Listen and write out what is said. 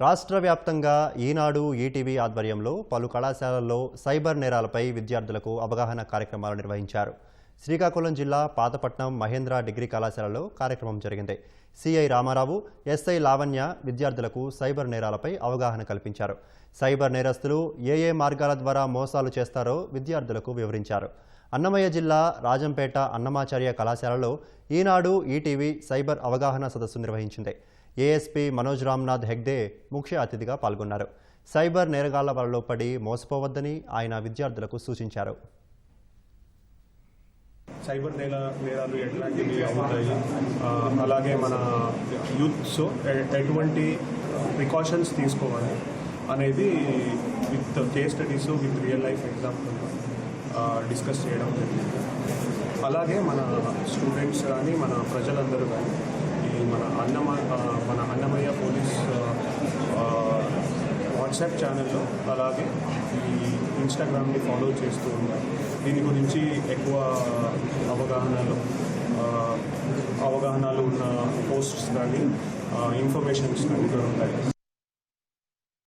రాష్ట్ర వ్యాప్తంగా ఈనాడు ఈటీవీ ఆధ్వర్యంలో పలు కళాశాలల్లో సైబర్ నేరాలపై విద్యార్థులకు అవగాహన కార్యక్రమాలు నిర్వహించారు. శ్రీకాకుళం జిల్లా పాతపట్నం మహేంద్ర డిగ్రీ కళాశాలలో కార్యక్రమం జరిగింది. సిఐ రామారావు ఎస్ఐ లావణ్య విద్యార్థులకు సైబర్ నేరాలపై అవగాహన కల్పించారు. సైబర్ నేరస్తులు ఏ ఏ మార్గాల ద్వారా మోసాలు చేస్తారో విద్యార్థులకు వివరించారు. అన్నమయ్య జిల్లా రాజంపేట అన్నమాచార్య కళాశాలలో ఈనాడు ఈటీవీ సైబర్ అవగాహన సదస్సు నిర్వహించింది. ఏఎస్పీ మనోజ్ రామ్నాథ్ హెగ్డే ముఖ్య అతిథిగా పాల్గొన్నారు. సైబర్ నేరగాళ్ళ వలలో పడి మోసపోవద్దని ఆయన విద్యార్థులకు సూచించారు. సైబర్ నేల నేరాలు ఎట్లాంటివి అవుతాయి? అలాగే మన యూత్స్ ఎటువంటి ప్రికాషన్స్ తీసుకోవాలి అనేది with case studies with real life example discuss చేయడం జరిగింది. అలాగే మన స్టూడెంట్స్ కానీ మన ప్రజలందరూ కానీ ఈ మన అన్నమ మన అన్నమయ్య పోలీస్ వాట్సాప్ ఛానల్లో అలాగే ఈ ఇన్స్టాగ్రామ్ని ఫాలో చేస్తూ ఉన్నారు దీని గురించి ఎక్కువ అవగాహనలు అవగాహనలు ఉన్న పోస్ట్స్ కానీ ఇన్ఫర్మేషన్స్ కానీ దొరుకుతాయి.